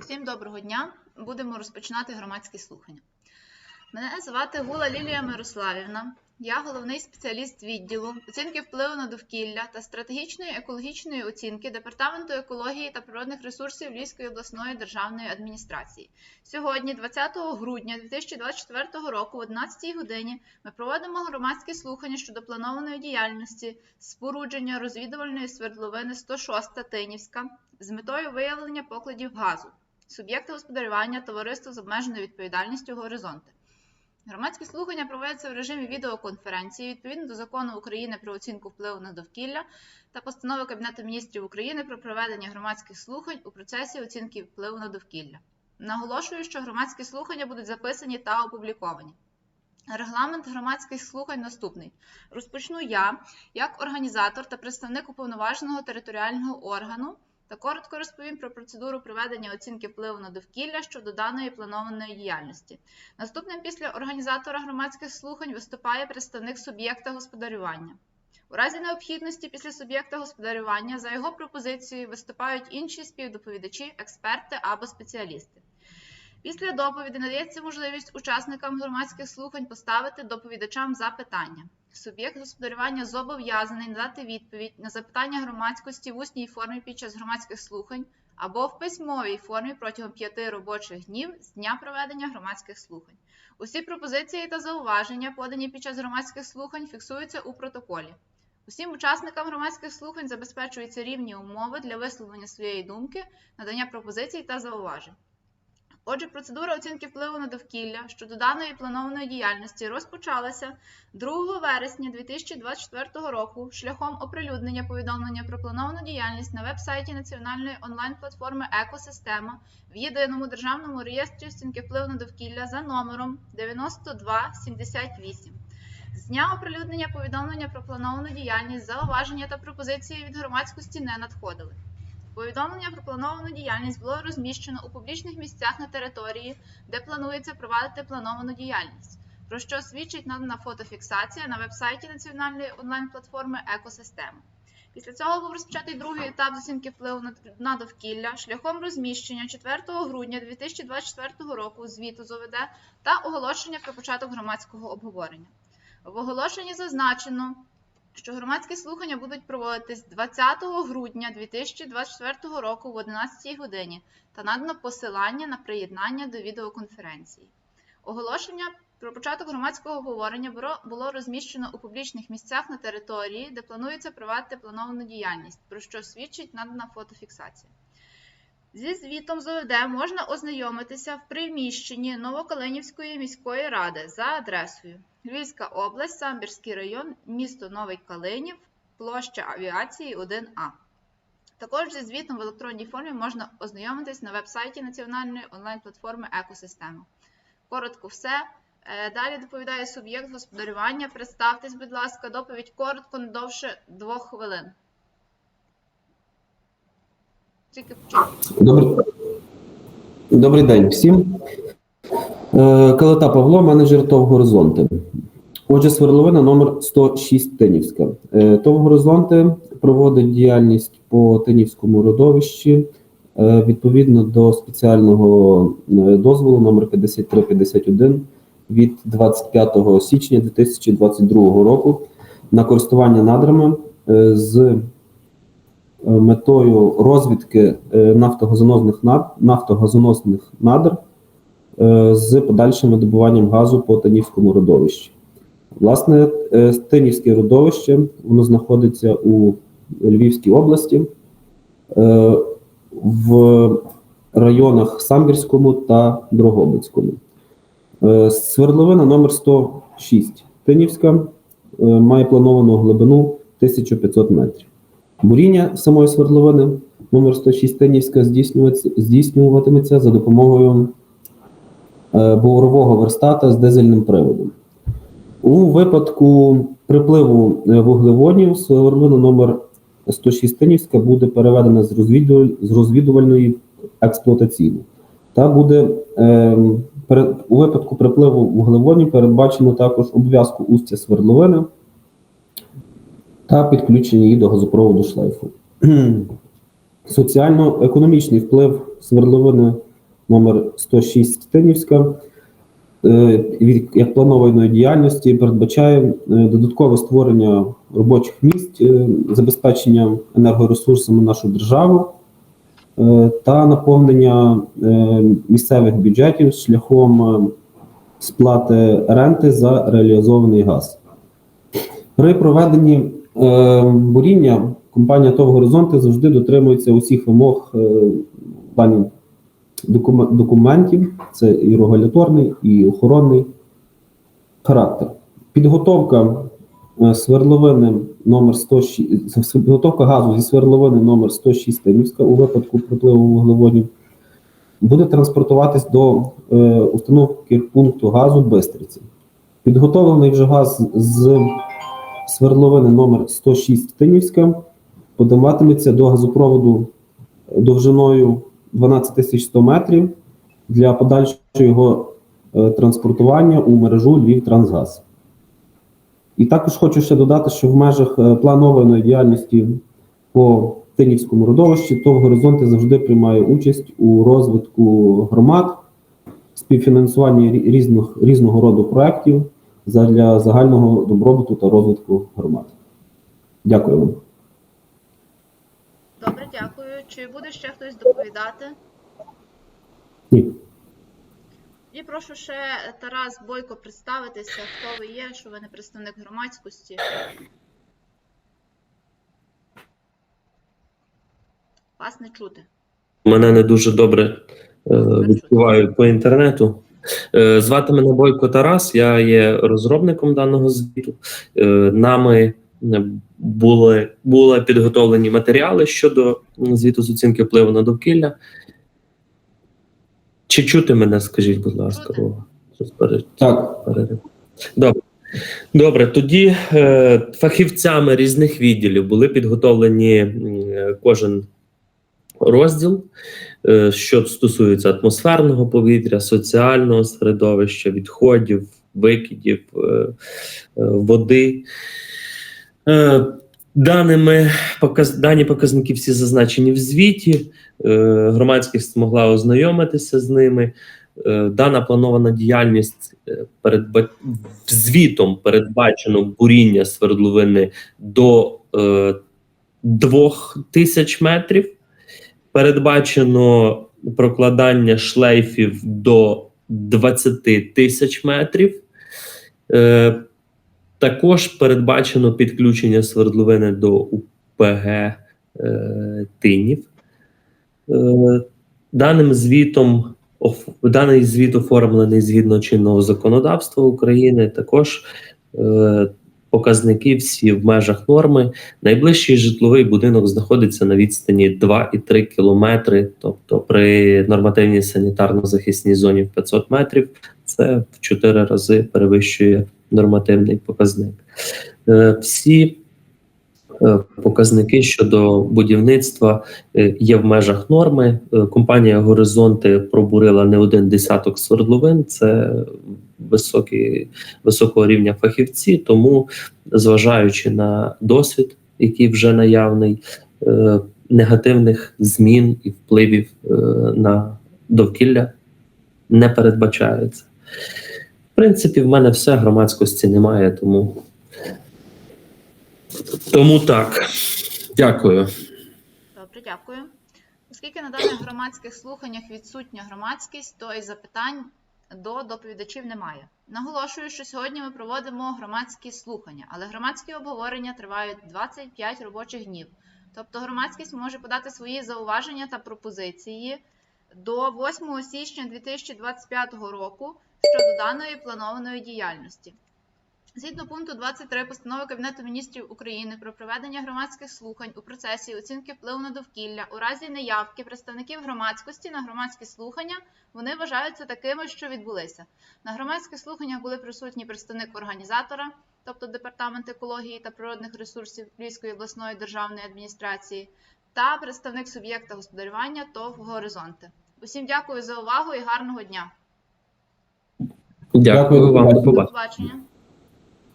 Всім доброго дня. Будемо розпочинати громадські слухання. Мене звати Гула Лілія Мирославівна. Я головний спеціаліст відділу оцінки впливу на довкілля та стратегічної екологічної оцінки Департаменту екології та природних ресурсів Львівської обласної державної адміністрації. Сьогодні, 20 грудня 2024 року, о 11 годині, ми проводимо громадські слухання щодо планованої діяльності спорудження розвідувальної свердловини 106 Тинівська з метою виявлення покладів газу суб'єкти господарювання товариство з обмеженою відповідальністю горизонти. Громадські слухання проводяться в режимі відеоконференції відповідно до закону України про оцінку впливу на довкілля та постанови Кабінету міністрів України про проведення громадських слухань у процесі оцінки впливу на довкілля. Наголошую, що громадські слухання будуть записані та опубліковані. Регламент громадських слухань наступний. Розпочну я як організатор та представник уповноваженого територіального органу та коротко розповім про процедуру проведення оцінки впливу на довкілля щодо даної планованої діяльності. Наступним після організатора громадських слухань виступає представник суб'єкта господарювання. У разі необхідності після суб'єкта господарювання за його пропозицією виступають інші співдоповідачі, експерти або спеціалісти. Після доповіді надається можливість учасникам громадських слухань поставити доповідачам запитання. Суб'єкт господарювання зобов'язаний надати відповідь на запитання громадськості в усній формі під час громадських слухань або в письмовій формі протягом п'яти робочих днів з дня проведення громадських слухань. Усі пропозиції та зауваження, подані під час громадських слухань, фіксуються у протоколі. Усім учасникам громадських слухань забезпечуються рівні умови для висловлення своєї думки, надання пропозицій та зауважень. Отже, процедура оцінки впливу на довкілля щодо даної планованої діяльності розпочалася 2 вересня 2024 року шляхом оприлюднення повідомлення про плановану діяльність на веб-сайті національної онлайн-платформи Екосистема в єдиному державному реєстрі оцінки впливу на довкілля за номером 9278. З дня оприлюднення повідомлення про плановану діяльність, зауваження та пропозиції від громадськості не надходили. Повідомлення про плановану діяльність було розміщено у публічних місцях на території, де планується провадити плановану діяльність, про що свідчить надана фотофіксація на веб-сайті національної онлайн-платформи Екосистема. Після цього був розпочатий другий етап з оцінки впливу на довкілля шляхом розміщення 4 грудня 2024 року звіту з ОВД та оголошення про початок громадського обговорення. В оголошенні зазначено, що громадські слухання будуть проводитись 20 грудня 2024 року в 11 годині та надано посилання на приєднання до відеоконференції. Оголошення про початок громадського обговорення було- розміщено у публічних місцях на території, де планується провадити плановану діяльність, про що свідчить надана фотофіксація. Зі звітом з ОВД можна ознайомитися в приміщенні Новокалинівської міської ради за адресою Львівська область, Самбірський район, місто Новий Калинів, площа авіації 1А. Також зі звітом в електронній формі можна ознайомитись на веб-сайті національної онлайн-платформи Екосистема. Коротко все. Е, Далі доповідає суб'єкт господарювання. Представтесь, будь ласка, доповідь коротко, не довше двох хвилин. Тільки почув. Добрий, Добрий день всім. Е, Калита Павло, менеджер ТОВ Горизонти. Отже, сверловина номер 106 Тинівська. Е, ТОВ Горизонти проводить діяльність по Тинівському родовищі е, відповідно до спеціального дозволу номер 5351 від 25 січня 2022 року на користування надрами з метою розвідки нафтогазоносних над нафтогазоносних надр з подальшим видобуванням газу по Танівському родовищі. Власне, е, Тинівське родовище воно знаходиться у Львівській області е, в районах Самбірському та Дрогобицькому. Е, Свердловина номер 106 Тинівська е, має плановану глибину 1500 метрів. Буріння самої свердловини номер 106 Тинівська здійснюватиметься, за допомогою е, бурового верстата з дизельним приводом. У випадку припливу е, вуглеводнів свердловина номер 106 Тинівська буде переведена з, з розвідувальної в експлуатаційну та буде е, пере- у випадку припливу вуглеводнів передбачено також обв'язку устя свердловини та підключення її до газопроводу шлейфу. Соціально-економічний вплив свердловини номер 106 Тинівська е, як планованої діяльності передбачає е, додаткове створення робочих місць, е, забезпечення енергоресурсами нашу державу та наповнення місцевих бюджетів шляхом сплати ренти за реалізований газ. При проведенні буріння компанія ТОВ Горизонти завжди дотримується усіх вимог плані документів. Це і регуляторний, і охоронний характер. Підготовка е, свердловини номер 106, підготовка газу зі свердловини номер 106 Тимівська у випадку припливу вуглеводнів буде транспортуватись до е, установки пункту газу Бистриці. Підготовлений вже газ з свердловини номер 106 Тинівська подаватиметься до газопроводу довжиною 12100 метрів для подальшого його е, транспортування у мережу Львівтрансгаз. І також хочу ще додати, що в межах е, планованої діяльності по Тинівському родовищі ТОВ Горизонти завжди приймає участь у розвитку громад, співфінансуванні різних, різного роду проєктів для загального добробуту та розвитку громад. Дякую вам. Дякую. Чи буде ще хтось доповідати? Ні. І прошу ще Тарас Бойко представитися, хто ви є, що ви не представник громадськості. Вас не чути. Мене не дуже добре е, відчуваю по інтернету. Е, звати мене Бойко Тарас, я є розробником даного звіту. Е, нами були, були підготовлені матеріали щодо звіту з оцінки впливу на довкілля. Чи чути мене, скажіть, будь ласка, Так. Добре. Добре, тоді е, фахівцями різних відділів були підготовлені е, кожен розділ, е, що стосується атмосферного повітря, соціального середовища, відходів, викидів, е, е, води. Е, Даними дані показники всі зазначені в звіті. Е, громадськість могла ознайомитися з ними. Е, дана планована діяльність передба... звітом передбачено буріння свердловини до е, 2000 метрів. Передбачено прокладання шлейфів до 20 тисяч метрів. Е, також передбачено підключення свердловини до УПГ е, Тинів. Е, даним звітом оф- даний звіт оформлений згідно чинного законодавства України. Також е, показники всі в межах норми. Найближчий житловий будинок знаходиться на відстані 2,3 кілометри, тобто при нормативній санітарно-захисній зоні в 500 метрів, це в 4 рази перевищує нормативний показник. Е, Всі е, показники щодо будівництва е, є в межах норми. Компанія Горизонти пробурила не один десяток свердловин. Це високі, високого рівня фахівці. Тому, зважаючи на досвід, який вже наявний, негативних змін і впливів на довкілля не передбачається. Принципі, в мене все громадськості немає, тому, тому так. Дякую. Добре, дякую. Оскільки на даних громадських слуханнях відсутня громадськість, то і запитань до доповідачів немає. Наголошую, що сьогодні ми проводимо громадські слухання, але громадські обговорення тривають 25 робочих днів. Тобто громадськість може подати свої зауваження та пропозиції до 8 січня 2025 року щодо даної планованої діяльності. Згідно пункту 23 постанови Кабінету міністрів України про проведення громадських слухань у процесі оцінки впливу на довкілля у разі неявки представників громадськості на громадські слухання вони вважаються такими, що відбулися. На громадських слуханнях були присутні представник організатора, тобто департамент екології та природних ресурсів Львівської обласної державної адміністрації, та представник суб'єкта господарювання ТОВ Горизонти. Усім дякую за увагу і гарного дня. Дякую Дякую, вам. до побачення.